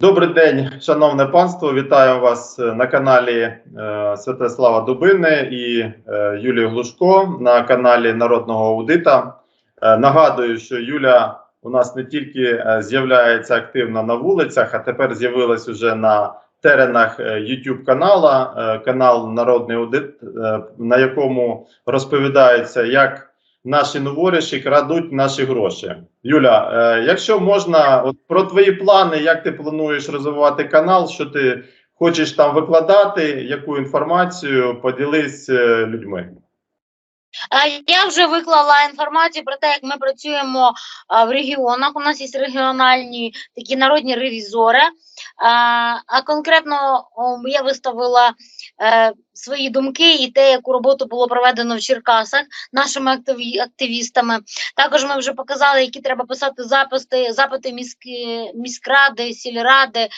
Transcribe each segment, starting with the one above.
Добрий день, шановне панство. Вітаю вас е, на каналі е, Святослава Дубини і е, Юлії Глушко на каналі Народного аудита. Нагадую, що Юля у нас не тільки з'являється активно на вулицях, а тепер з'явилась уже на теренах YouTube канала, канал Народний аудит, на якому розповідається, як наші новоріші крадуть наші гроші. Юля, е, якщо можна, от про твої плани, як ти плануєш розвивати канал, що ти хочеш там викладати, яку інформацію поділись е, людьми. Е, Я вже виклала інформацію про те, як ми працюємо в регіонах. У нас є регіональні такі народні ревізори. А, а конкретно я виставила е, свої думки і те, яку роботу було проведено в Черкасах нашими активі- активістами. Також ми вже показали, які треба писати запити, запити міські, міськради, сільради е,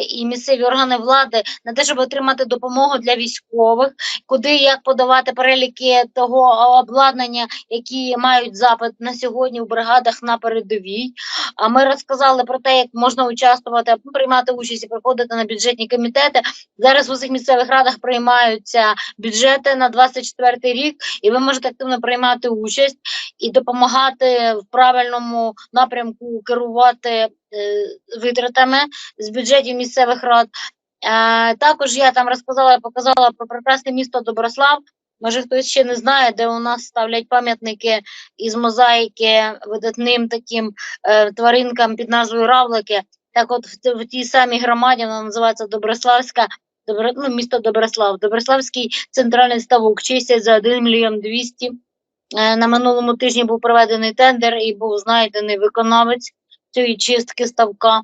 і місцеві органи влади на те, щоб отримати допомогу для військових куди як подавати переліки того обладнання, які мають запит на сьогодні в бригадах на передовій. А ми розказали про те, як можна участвувати, приймати участь і приходити на бюджетні комітети. Зараз в усіх місцевих радах приймаються бюджети на 24 рік, і ви можете активно приймати участь і допомагати в правильному напрямку керувати е, витратами з бюджетів місцевих рад. Е, також я там розказала, показала про прекрасне місто Доброслав. Може, хтось ще не знає, де у нас ставлять пам'ятники із мозаїки видатним таким е, тваринкам під назвою Равлики. Так от в, в тій самій громаді вона називається Доброславська, Добро, ну, місто Доброслав. Доброславський центральний ставок чистять за 1 мільйон 200. Е, на минулому тижні був проведений тендер і був знайдений виконавець цієї чистки ставка.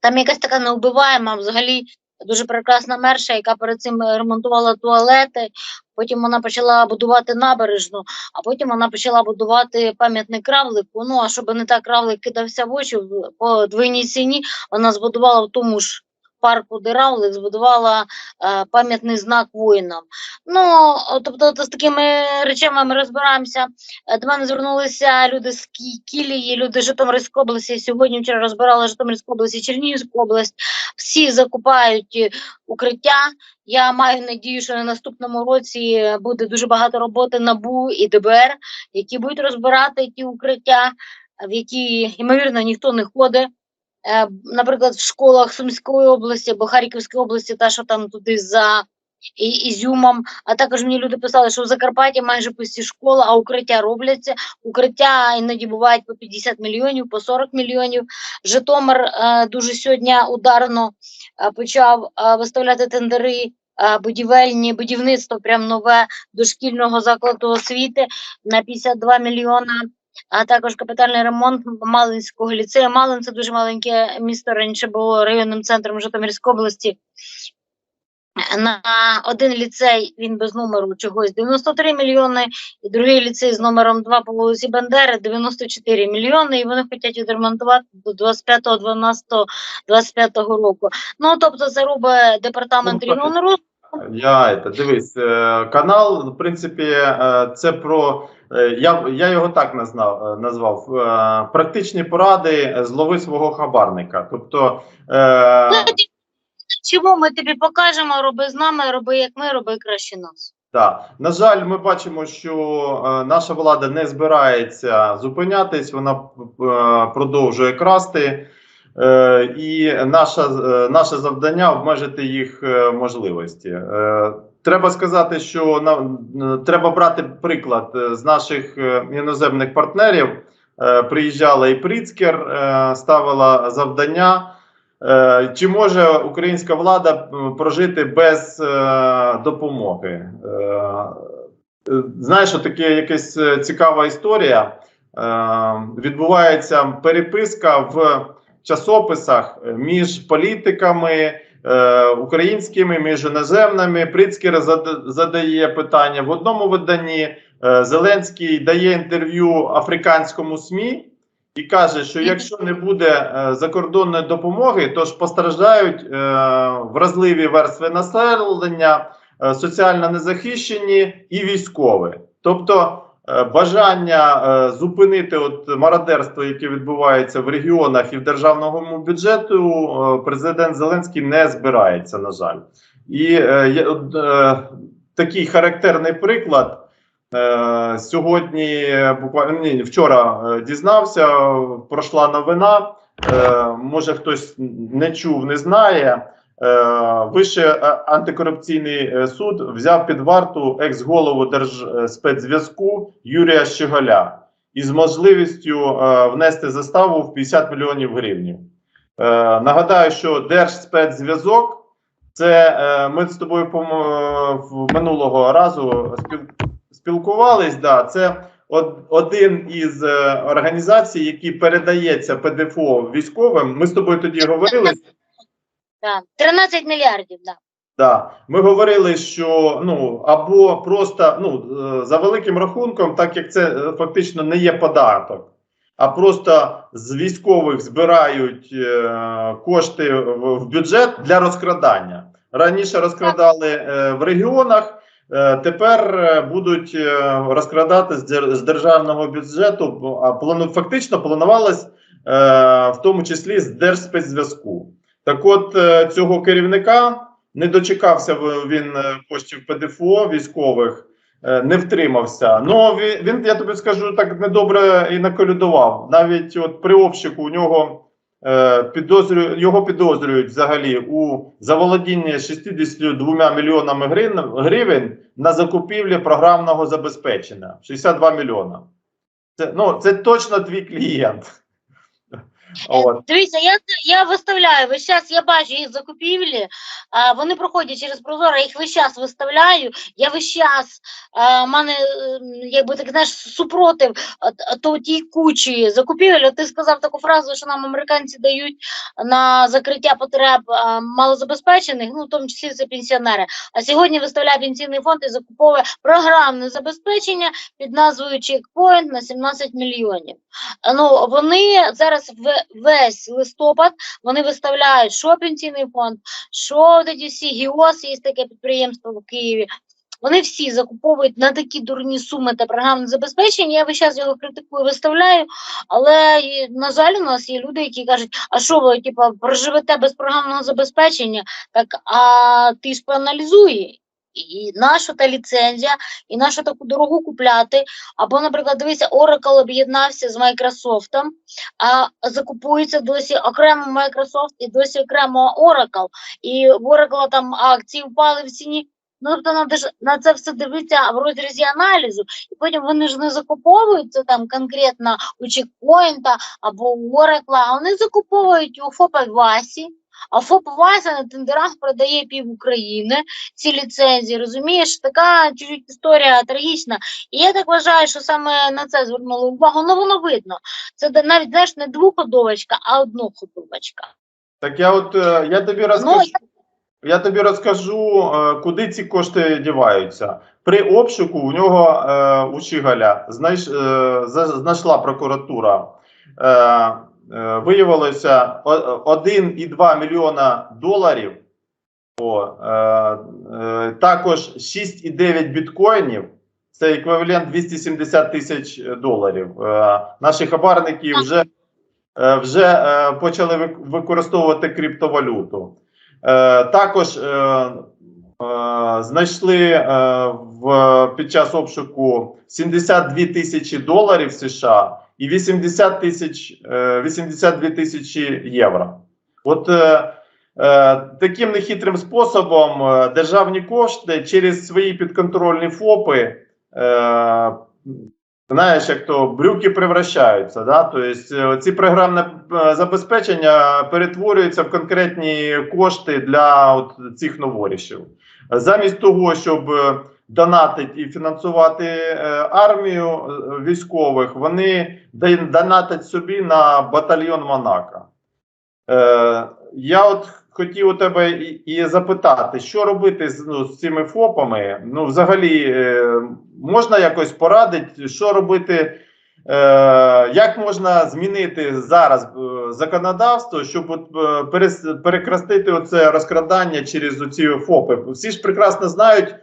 Там якась така неубиваєма, взагалі дуже прекрасна мерша, яка перед цим ремонтувала туалети. Потім вона почала будувати набережну, а потім вона почала будувати пам'ятник кравлику. Ну а щоб не так кравлик кидався в очі по двойній ціні, вона збудувала в тому ж парку, де збудувала е, пам'ятний знак воїнам. Ну тобто, от з такими речами ми розбираємося. Е, До мене звернулися люди з Кі- Кілії, люди з Житомирської області. Сьогодні вчора розбирали Житомирську область Чернігівську область. Всі закупають укриття. Я маю надію, що на наступному році буде дуже багато роботи НАБУ і ДБР, які будуть розбирати ті укриття, в які ймовірно ніхто не ходить. Е, Наприклад, в школах Сумської області або Харківської області, та що там туди за І- Ізюмом. А також мені люди писали, що в Закарпатті майже пусті школи, а укриття робляться. Укриття іноді бувають по 50 мільйонів, по 40 мільйонів. Житомир е, дуже сьогодні ударно е, почав виставляти тендери. Будівельні будівництво прям нове дошкільного закладу освіти на 52 мільйона, а також капітальний ремонт Малинського ліцею. Малин це дуже маленьке місто. Раніше було районним центром Житомирської області. На один ліцей він без номеру чогось 93 мільйони, і другий ліцей з номером 2 по вулиці Бандери 94 мільйони, і вони хочуть відремонтувати до 25-12-25 року. Ну тобто це департамент Ну, регіону розвитку. Я дивись, е, канал, в принципі, е, це про. Е, Я, я його так назвав, е, назвав е, практичні поради злови свого хабарника. Тобто, е, Чому ми тобі покажемо, роби з нами, роби як ми, роби краще нас. Так, на жаль, ми бачимо, що е, наша влада не збирається зупинятись, вона е, продовжує красти, е, і наша, е, наше завдання обмежити їх е, можливості. Е, треба сказати, що нам е, треба брати приклад е, з наших е, іноземних партнерів. Приїжджала і Пріцкер, ставила завдання. Чи може українська влада прожити без допомоги? Знаєш, таке якась цікава історія. Відбувається переписка в часописах між політиками е, українськими, між іноземними. Прицкер задає питання в одному виданні. е, Зеленський дає інтерв'ю африканському СМІ і каже, що якщо не буде е, закордонної допомоги, то ж постраждають е, вразливі верстви населення, е, соціально незахищені і військові. Тобто, бажання е, зупинити от мародерство, яке відбувається в регіонах і в державному бюджету, е, президент Зеленський не збирається, на жаль. І е, е, такий характерний приклад. Е, сьогодні, е, буквально ні, вчора е, дізнався, пройшла новина. Е, може хтось не чув, не знає. Е, Вищий е, антикорупційний е, суд взяв під варту екс-голову Держспецзв'язку Юрія Щеголя із можливістю внести заставу в 50 мільйонів гривень. Нагадаю, що Держспецзв'язок це ми з тобою минулого разу спіл, спілкувались. Да, це один із організацій, який передається ПДФО військовим. Ми з тобою тоді говорили. Да. 13 мільярдів, да. Да, ми говорили, що ну або просто ну е, за великим рахунком, так як це е, фактично не є податок, а просто з військових збирають е, кошти в, в бюджет для розкрадання. Раніше розкрадали е, в регіонах, е, тепер е, будуть розкрадати з, з державного бюджету. А плану фактично планувалось е, в тому числі з Держспецзв'язку. Так, от е, цього керівника не дочекався він е, коштів ПДФО військових, е, не втримався. Ну він, я тобі скажу, так недобре і наколюдував. Навіть от при обшуку у нього підозрюю, його підозрюють взагалі у заволодінні 62 мільйонами гривень на закупівлі програмного забезпечення 62 мільйона. Це, ну, це точно твій клієнт. От. Дивіться, я, я виставляю весь час, я бачу їх закупівлі, а, вони проходять через Прозоро, я їх весь час виставляю, я весь час, а, в мене, ем, якби так, знаєш, супротив то тій кучі закупівель. От Ти сказав таку фразу, що нам американці дають на закриття потреб а, малозабезпечених, ну, в тому числі це пенсіонери. А сьогодні виставляє пенсійний фонд і закуповує програмне забезпечення під назвою Checkpoint на 17 мільйонів. Ну, вони зараз в- весь листопад вони виставляють, що пенсійний фонд, що ці всі ГІОС, є таке підприємство в Києві. Вони всі закуповують на такі дурні суми та програмне забезпечення. Я весь час його критикую, виставляю. Але на жаль, у нас є люди, які кажуть: а що ви, типа, проживете без програмного забезпечення? Так а ти ж проаналізуй. І наша та ліцензія, і нашу таку дорогу купляти. Або, наприклад, дивися, Oracle об'єднався з Microsoft, а закупується досі окремо Microsoft і досі окремо Oracle. І в Oracle там акції впали в ціні. Ну, тобто надо ж на це все дивитися в розрізі аналізу, і потім вони ж не закуповуються там конкретно у чекпоінта або у Oracle, а вони закуповують у ФОПа Васі. А ФОП Вася на тендерах продає пів України ці ліцензії. Розумієш, така чуть-чуть історія трагічна. І я так вважаю, що саме на це звернули увагу. Ну воно видно. Це навіть знаєш не двоходовочка, а одноходовочка. Так я от е, я тобі розкажу. Я тобі розкажу, куди ці кошти діваються. При обшуку у нього е, у Чигаля знайш, е, знайшла прокуратура. Е, виявилося о- 1,2 мільйона доларів. О, е, е, також 6,9 біткоїнів. Це еквівалент 270 тисяч доларів. Е, наші хабарники вже, е, вже е, почали використовувати криптовалюту. Е, також е, е, знайшли е, в, під час обшуку 72 тисячі доларів США і 80 тисяч, е, 82 тисячі євро. От е, е, таким нехитрим способом е, державні кошти через свої підконтрольні ФОПи. Е, Знаєш, як то брюки превращаються, да? Тобто ці програмне е, забезпечення перетворюються в конкретні кошти для от цих новорішів. Замість того, щоб донатити і фінансувати е, армію е, військових, вони донатять собі на батальйон Монако. Е, я от хотів у тебе і, запитати, що робити з, ну, з цими ФОПами? Ну, взагалі, можна якось порадити, що робити, як можна змінити зараз законодавство, щоб перекрастити оце розкрадання через ці ФОПи? Всі ж прекрасно знають,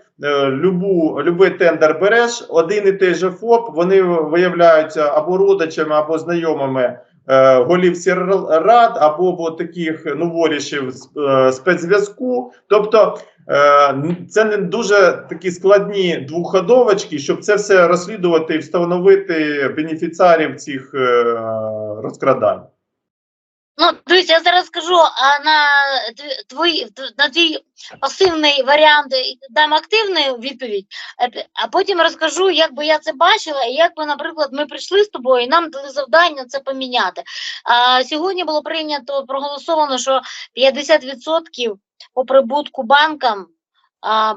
любу, любий тендер береш, один і той же ФОП, вони виявляються або родичами, або знайомими е, голів сільрад, або, або таких новорішів з- е, спецзв'язку. Тобто е, це не дуже такі складні двохходовочки, щоб це все розслідувати і встановити бенефіціарів цих е, розкрадань. Ну, дивіться, я зараз скажу а на тв- твої на твій пасивний варіант дам активну відповідь, а а потім розкажу, як би я це бачила, і як би, наприклад, ми прийшли з тобою, і нам дали завдання це поміняти. А сьогодні було прийнято проголосовано, що 50% по прибутку банкам.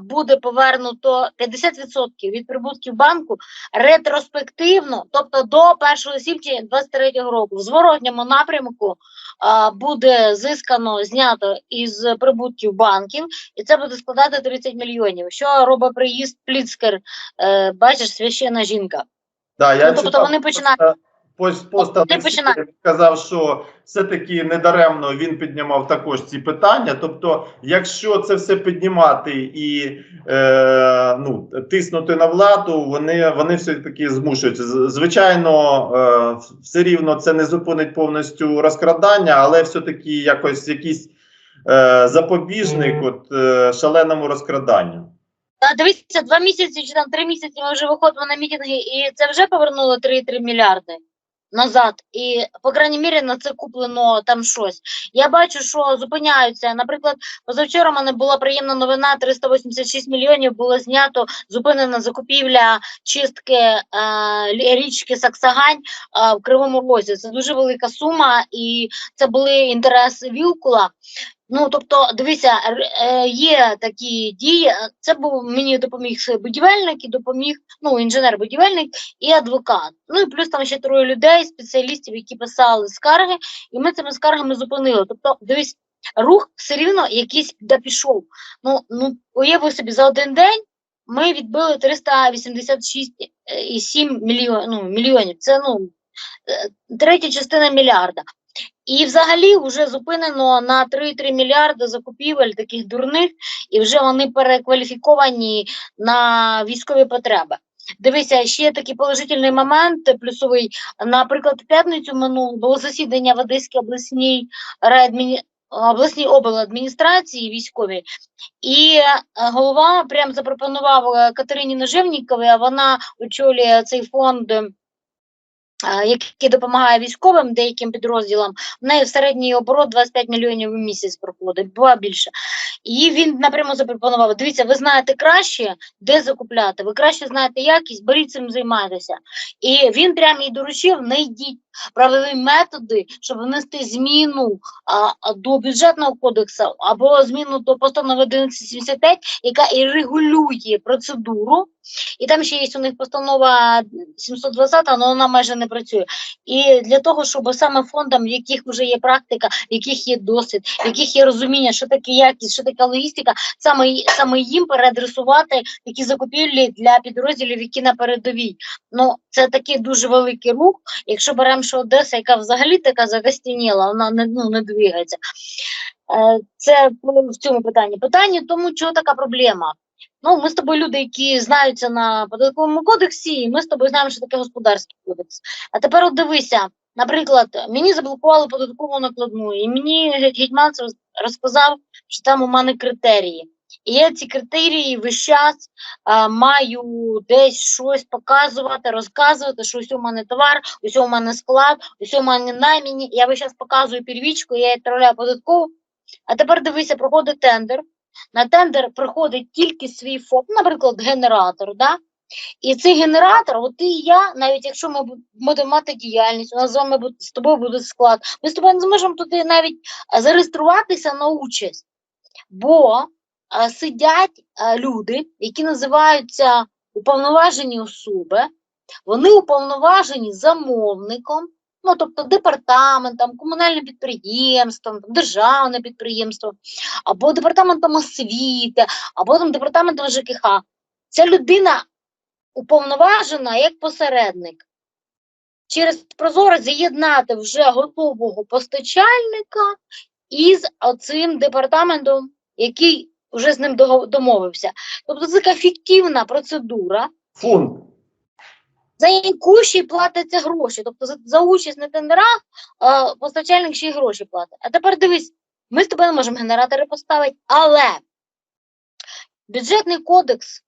Буде повернуто 50% від прибутків банку ретроспективно, тобто до 1 січня 2023 року, в зворотньому напрямку буде зискано знято із прибутків банків, і це буде складати 30 мільйонів. Що робить приїзд Пліцкер? Е, бачиш, священна жінка. Да, я Ну, тобто читав вони починають- пост- пост, пост Вони Олексія, починають. він сказав, що все-таки недаремно він піднімав також ці питання. Тобто, якщо це все піднімати і е, ну, тиснути на владу, вони, вони все-таки змушуються. Звичайно, е, все рівно це не зупинить повністю розкрадання, але все-таки якось якийсь е, запобіжник от, е, шаленому розкраданню. Та дивіться, два місяці чи там три місяці ми вже виходимо на мітинги, і це вже повернуло 3,3 мільярди назад. І, по крайній мірі, на це куплено там щось. Я бачу, що зупиняються. Наприклад, позавчора мене була приємна новина: 386 мільйонів було знято, зупинена закупівля чистки е, річки Саксагань е, в Кривому Розі. Це дуже велика сума, і це були інтереси Вілкула. Ну, тобто, дивися, е, є такі дії. е, Це був мені допоміг будівельник і допоміг ну, інженер-будівельник і адвокат. Ну і плюс там ще троє людей, спеціалістів, які писали скарги, і ми цими скаргами зупинили. Тобто, дивись, рух все рівно якийсь де пішов. Ну, ну уяви собі, за один день ми відбили 386,7 мільйон, ну, мільйонів. Це ну е, третя частина мільярда. І взагалі вже зупинено на 3,3 мільярди закупівель таких дурних, і вже вони перекваліфіковані на військові потреби. Дивися, ще такий положительний момент, плюсовий. Наприклад, п'ятницю минулу було засідання в Одеській обласній райадміні... обласній обладміністрації військовій, і е, голова прям запропонував е, Катерині Ножевніковій, а вона очолює цей фонд. Який допомагає військовим деяким підрозділам, в неї в середній оборот 25 мільйонів в місяць проходить, була більше. І він напряму запропонував: дивіться, ви знаєте краще, де закупляти, ви краще знаєте якість, беріть цим займайтеся. І він прямо їй доручив, не йдіть правові методи, щоб внести зміну а, до бюджетного кодексу або зміну до постанови 1175, яка і регулює процедуру. І там ще є у них постанова 720, але вона майже не працює. І для того, щоб саме фондам, в яких вже є практика, в яких є досвід, в яких є розуміння, що таке якість, що таке логістика, саме, саме їм переадресувати такі закупівлі для підрозділів, які на передовій. Ну, це такий дуже великий рух. Якщо беремо, що Одеса, яка взагалі така закостяніла, вона не, ну, не двигається. Е, Це в цьому питанні. Питання тому, чого така проблема. Ну, ми з тобою люди, які знаються на податковому кодексі, і ми з тобою знаємо, що таке господарський кодекс. А тепер от дивися, наприклад, мені заблокували податкову накладну, і мені Ге- Гетьманцев розказав, що там у мене критерії. І я ці критерії весь час а, маю десь щось показувати, розказувати, що ось у мене товар, ось у мене склад, ось у мене наймені. Я весь час показую первічку, я відправляю податкову. А тепер дивися, проходить тендер. На тендер приходить тільки свій ФОП, наприклад, генератор. Да? І цей генератор, от ти і я, навіть якщо ми будемо мати діяльність, у нас з вами з тобою буде склад, ми з тобою не зможемо туди навіть зареєструватися на участь. Бо сидять люди, які називаються уповноважені особи, вони уповноважені замовником, ну тобто департаментом, комунальним підприємством, державним підприємством, або департаментом освіти, або там департаментом ЖКХ. Ця людина уповноважена як посередник. Через Прозоро з'єднати вже готового постачальника із цим департаментом, який вже з ним домовився. Тобто це така фіктивна процедура, Фунт. за яку ще й платяться гроші. Тобто за, за участь на тендерах е, постачальник ще й гроші платить. А тепер дивись, ми з тобою не можемо генератори поставити, але бюджетний кодекс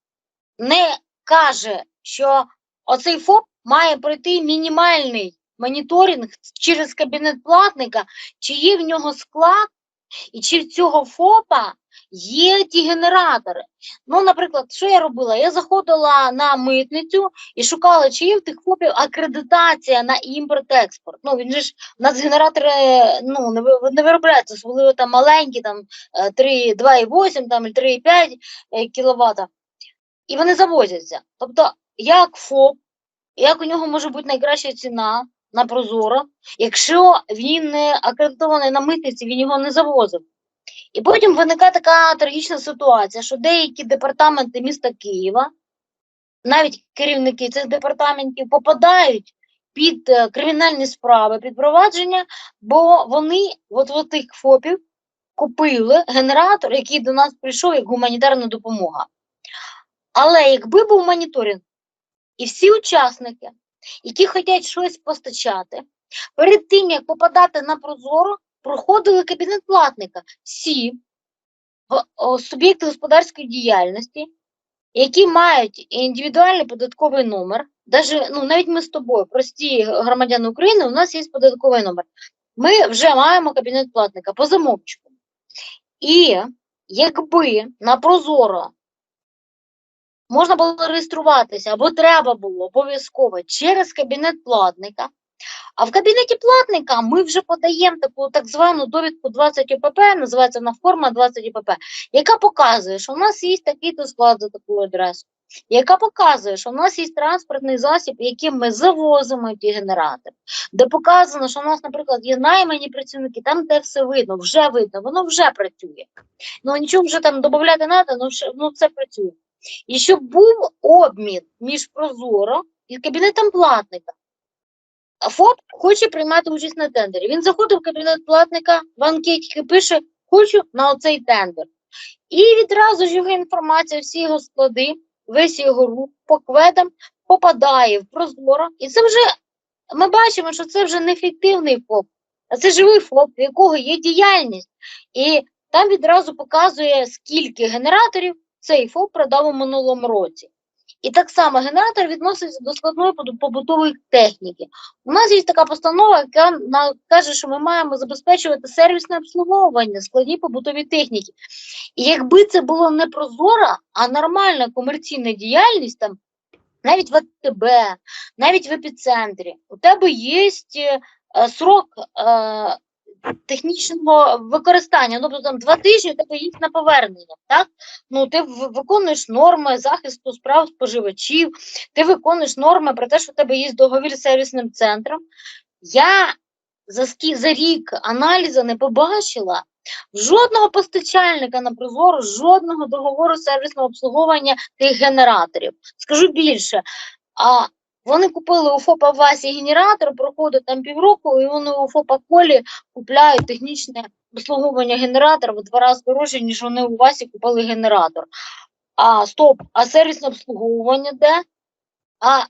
не каже, що оцей ФОП має пройти мінімальний моніторинг через кабінет платника, чи є в нього склад, і чи в цього ФОПа є ті генератори. Ну, наприклад, що я робила? Я заходила на митницю і шукала, чи є в тих ФОПів акредитація на імпорт-експорт. Ну, він же ж у нас генератори ну, не, виробляються, особливо там маленькі, там е, 3, 2,8 там, 3,5 кВт. І вони завозяться. Тобто, як ФОП, як у нього може бути найкраща ціна на Прозоро, якщо він не акредитований на митниці, він його не завозив. І потім виникає така трагічна ситуація, що деякі департаменти міста Києва, навіть керівники цих департаментів, попадають під е, кримінальні справи, під провадження, бо вони от в тих ФОПів купили генератор, який до нас прийшов як гуманітарна допомога. Але якби був моніторинг, і всі учасники, які хочуть щось постачати, перед тим як попадати на Прозоро, проходили кабінет платника. Всі суб'єкти господарської діяльності, які мають індивідуальний податковий номер, даже, ну, навіть ми з тобою, прості громадяни України, у нас є податковий номер. Ми вже маємо кабінет платника по замовчку. І якби на Прозоро можна було реєструватися або треба було обов'язково через кабінет платника. А в кабінеті платника ми вже подаємо таку так звану довідку 20 ОПП, називається вона форма 20 ОПП, яка показує, що в нас є такий-то склад за таку адресу, яка показує, що в нас є транспортний засіб, яким ми завозимо ті генератори, де показано, що в нас, наприклад, є наймані працівники, там де все видно, вже видно, воно вже працює. Ну нічого вже там додати треба, ну, ну це працює. І щоб був обмін між Прозоро і кабінетом платника. ФОП хоче приймати участь на тендері. Він заходить в кабінет платника в анкеті пише Хочу на оцей тендер. І відразу ж його інформація, всі його склади, весь його рух по кведам попадає в Прозоро. І це вже ми бачимо, що це вже не фіктивний ФОП, а це живий ФОП, в якого є діяльність. І там відразу показує, скільки генераторів цей ФОП продав у минулому році. І так само генератор відноситься до складної побутової техніки. У нас є така постанова, яка каже, що ми маємо забезпечувати сервісне обслуговування складній побутовій техніки. І якби це було не прозора, а нормальна комерційна діяльність, там, навіть в АТБ, навіть в епіцентрі, у тебе є е, срок е, технічного використання. Ну, тобто там два тижні тебе їх на повернення. Так? Ну, ти виконуєш норми захисту справ споживачів, ти виконуєш норми про те, що у тебе є договір з сервісним центром. Я за, скі- за рік аналізу не побачила жодного постачальника на Прозоро, жодного договору сервісного обслуговування тих генераторів. Скажу більше, а вони купили у ФОПа Васі генератор, проходить там півроку, і вони у ФОПа Колі купляють технічне обслуговування генератора в два рази дорожче, ніж вони у Васі купили генератор. А стоп, а сервісне обслуговування де? А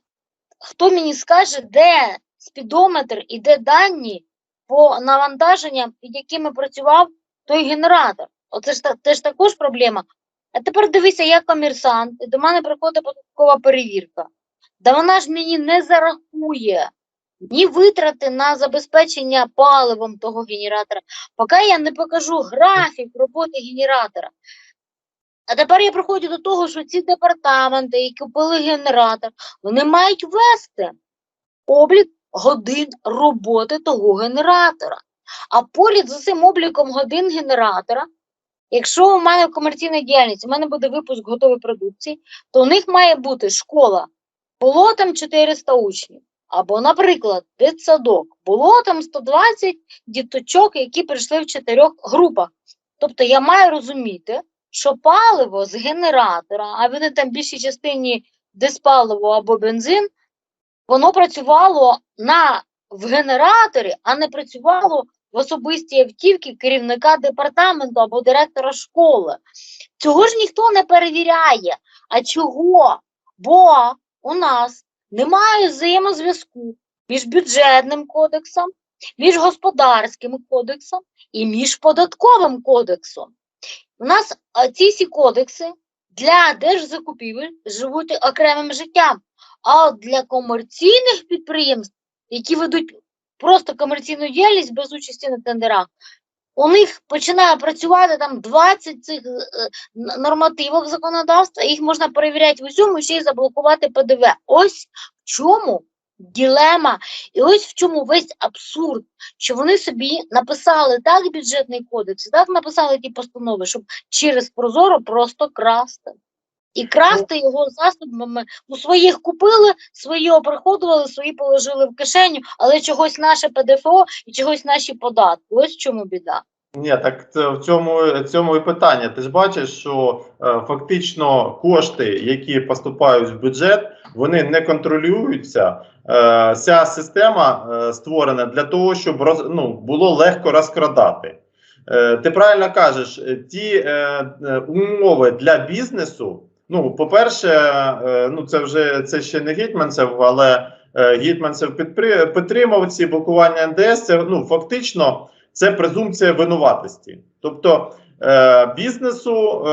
хто мені скаже, де спідометр і де дані по навантаженням, під якими працював той генератор? Оце ж це ж також проблема. А тепер дивися, я комерсант, і до мене приходить податкова перевірка. Да вона ж мені не зарахує ні витрати на забезпечення паливом того генератора, поки я не покажу графік роботи генератора. А тепер я приходжу до того, що ці департаменти, які купили генератор, вони мають вести облік годин роботи того генератора. А поряд з цим обліком годин генератора, якщо у мене комерційна діяльність, у мене буде випуск готової продукції, то у них має бути школа. Було там 400 учнів. Або, наприклад, дитсадок. Було там 120 діточок, які прийшли в чотирьох групах. Тобто я маю розуміти, що паливо з генератора, а вони там в більшій частині диспаливо або бензин, воно працювало на, в генераторі, а не працювало в особисті автівки керівника департаменту або директора школи. Цього ж ніхто не перевіряє. А чого? Бо у нас немає взаємозв'язку між бюджетним кодексом, між господарським кодексом і між податковим кодексом. У нас ці всі кодекси для держзакупівель живуть окремим життям. А для комерційних підприємств, які ведуть просто комерційну діяльність без участі на тендерах, у них починає працювати там 20 цих нормативок нормативів законодавства, їх можна перевіряти в усьому, ще й заблокувати ПДВ. Ось в чому ділема, і ось в чому весь абсурд, що вони собі написали так бюджетний кодекс, так написали ті постанови, щоб через Прозоро просто красти. І красти його засобами у своїх купили, свої оприходували, свої положили в кишеню, але чогось наше ПДФО і чогось наші податки. Ось в чому біда. Ні, так це в цьому, цьому і питання. Ти ж бачиш, що е, фактично кошти, які поступають в бюджет, вони не контролюються. Е, вся система е, створена для того, щоб роз, ну, було легко розкрадати. Е, ти правильно кажеш, е, ті е, е, умови для бізнесу. Ну, по-перше, е, ну це вже це ще не гетьманцев, але е, гетьманцев підпри- підтримав ці блокування НДС. Це ну фактично це презумпція винуватості. Тобто е, бізнесу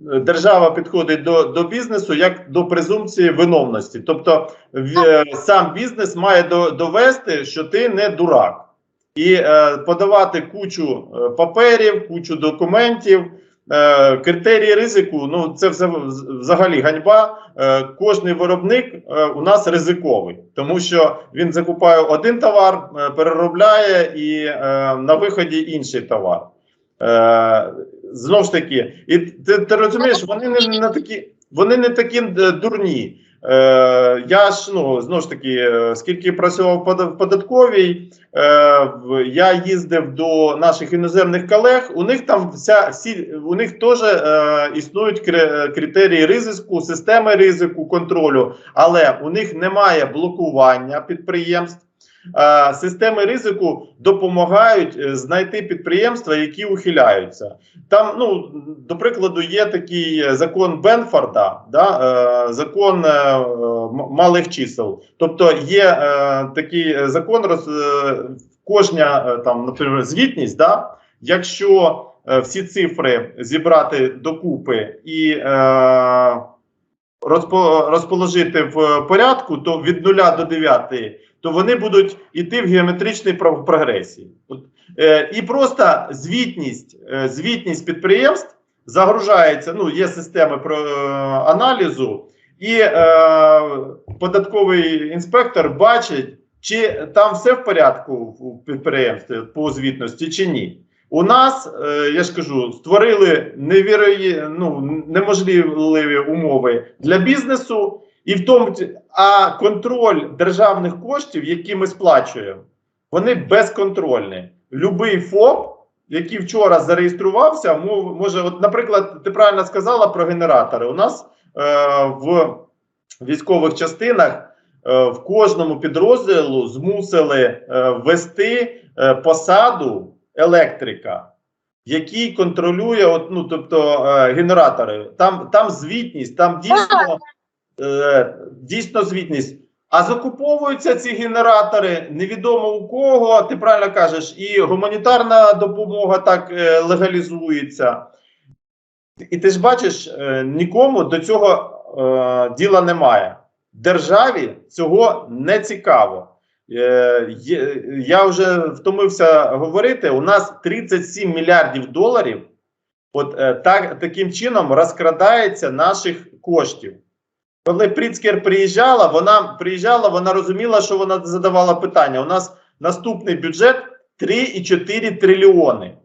держава підходить до, до бізнесу як до презумпції виновності. Тобто, сам бізнес має довести, що ти не дурак, і подавати кучу паперів, кучу документів. Е, критерії ризику, ну це все взагалі ганьба. Е, кожний виробник е, у нас ризиковий, тому що він закупає один товар, переробляє і на виході інший товар. Знову ж таки, і ти, ти розумієш, вони не, не такі, вони не такі дурні. Е, я ж ну знову ж таки, е, скільки працював в податковій, е, я їздив до наших іноземних колег. У них там вся всі у них теж е, існують кри- критерії ризику, системи ризику, контролю, але у них немає блокування підприємств. Системи ризику допомагають е, знайти підприємства, які ухиляються. Там, ну до прикладу, є такий е, закон Бенфорда, да, е, закон малих чисел. Тобто є такий закон, кожна там, наприклад, звітність, да, якщо всі цифри зібрати докупи і розположити в порядку, то від 0 до 9, то вони будуть йти в геометричній про- прогресії. Е, і просто звітність, е, звітність підприємств загружається. Ну, є системи про е, аналізу, і е, податковий інспектор бачить, чи там все в порядку в підприємстві по звітності, чи ні. У нас, я ж кажу, створили невірої, ну, неможливі умови для бізнесу, і в тому, а контроль державних коштів, які ми сплачуємо, вони безконтрольні. Любий ФОП, який вчора зареєструвався, може, от, наприклад, ти правильно сказала про генератори. У нас е, в військових частинах е, в кожному підрозділу змусили е, е, посаду електрика, який контролює, от, ну, тобто, е, генератори. Там, там звітність, там дійсно, е, дійсно звітність. А закуповуються ці генератори невідомо у кого. Ти правильно кажеш, і гуманітарна допомога так е, легалізується. І ти ж бачиш, е, нікому до цього е, діла немає. Державі цього не цікаво. Е, я вже втомився говорити. У нас 37 мільярдів доларів. От е, так, таким чином розкрадається наших коштів. Коли Пріцкер приїжджала, вона приїжджала, вона розуміла, що вона задавала питання. У нас наступний бюджет 3,4 трильйони.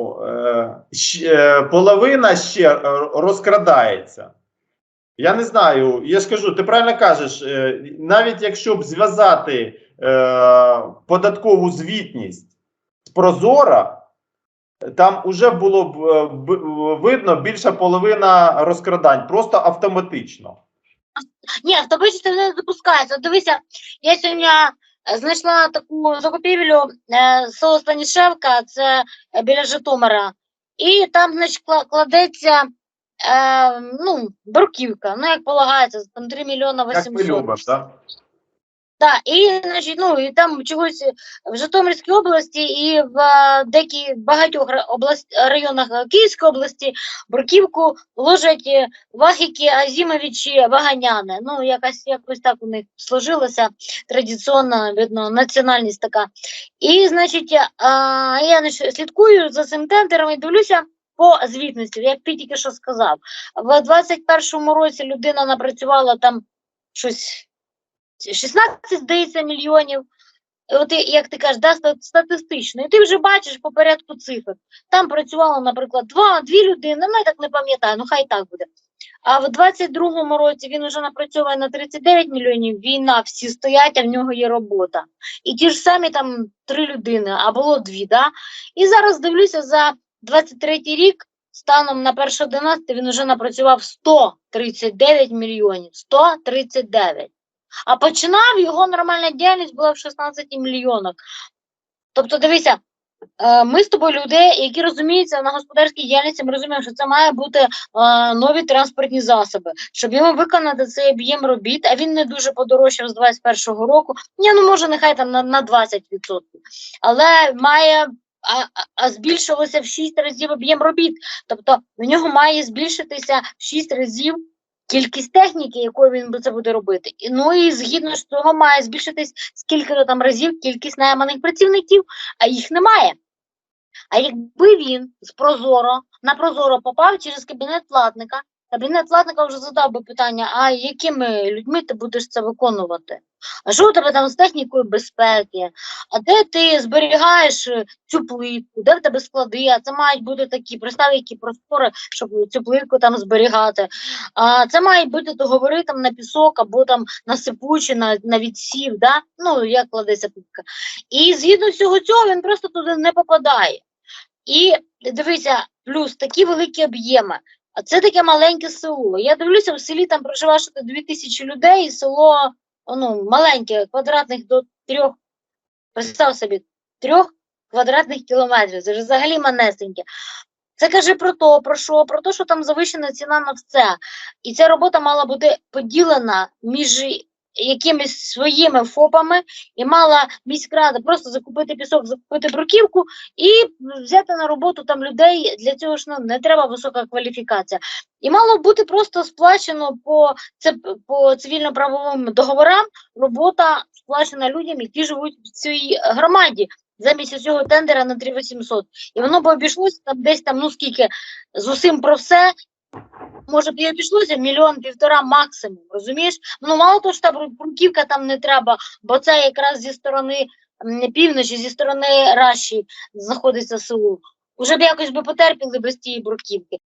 Е, е, половина ще е, розкрадається. Я не знаю, я ж кажу, ти правильно кажеш, навіть якщо б зв'язати податкову звітність з Прозора, там уже було б е, б- видно більша половина розкрадань, просто автоматично. Ні, це не допускається. Дивися, я сьогодні е, знайшла таку закупівлю е, село Станішевка, це е, біля Житомира, і там, значить, кла- кладеться е, ну, бруківка, ну, як полагається, там 3 мільйона Як ми любимо, так? Так, і, значить, ну, і там чогось в Житомирській області і в е, деяких багатьох область, районах Київської області бруківку ложать е, Вахіки, Азімовичі, Ваганяни. Ну, якось, якось так у них сложилося традиційно, видно, національність така. І, значить, е, я слідкую за цим тендером і дивлюся по звітності, як ти тільки що сказав. В 21-му році людина напрацювала там щось 16, здається, мільйонів. От як ти кажеш, да, статистично, і ти вже бачиш по порядку цифр. Там працювало, наприклад, два, дві людини, ну я так не пам'ятаю, ну хай так буде. А в 22-му році він вже напрацьовує на 39 мільйонів. Війна, всі стоять, а в нього є робота. І ті ж самі там три людини, а було дві. Да? І зараз дивлюся за 23-й рік, станом на 1.11 він вже напрацював 139 мільйонів. 139. А починав його нормальна діяльність була в 16 мільйонах. Тобто, дивися, е, ми з тобою люди, які розуміються на господарській діяльності, ми розуміємо, що це має бути е, нові транспортні засоби, щоб йому виконати цей об'єм робіт, а він не дуже подорожчав з 21-го року. Ні, ну може, нехай там на, на 20%. Але має. А- а збільшилося в 6 разів об'єм робіт. Тобто в нього має збільшитися в 6 разів кількість техніки, якою він це буде робити. Ну і згідно з цього має збільшитись скільки там разів кількість найманих працівників, а їх немає. А якби він з Прозоро на Прозоро попав через кабінет платника, кабінет платника вже задав би питання: а якими людьми ти будеш це виконувати? А що у тебе там з технікою безпеки? А де ти зберігаєш е, цю плитку? Де в тебе склади? А це мають бути такі представ, які простори, щоб цю плитку там зберігати. А це мають бути договори там на пісок або там на сипучі, на, на відсів, да? ну як кладеться плитка. І згідно всього цього він просто туди не попадає. І дивися, плюс такі великі об'єми. А це таке маленьке село. Я дивлюся, в селі там проживає що 2000 людей, і село ну, маленьке, квадратних до трьох, представ собі, трьох квадратних кілометрів. Це ж взагалі манесеньке. Це каже про то, про що? Про те, що там завищена ціна на все. І ця робота мала бути поділена між якимись своїми ФОПами, і мала міськрада просто закупити пісок, закупити бруківку і взяти на роботу там людей. Для цього ж ну, не треба висока кваліфікація. І мало бути просто сплачено по, по цивільно-правовим договорам робота сплачена людям, які живуть в цій громаді. Замість цього тендера на 3800. І воно б обійшлося там десь там, ну скільки, з усім про все, може б і обійшлося мільйон півтора максимум, розумієш? Ну мало того, що там бру- бруківка там не треба, бо це якраз зі сторони півночі, зі сторони Раші знаходиться село. Уже б якось би потерпіли без тієї бруківки.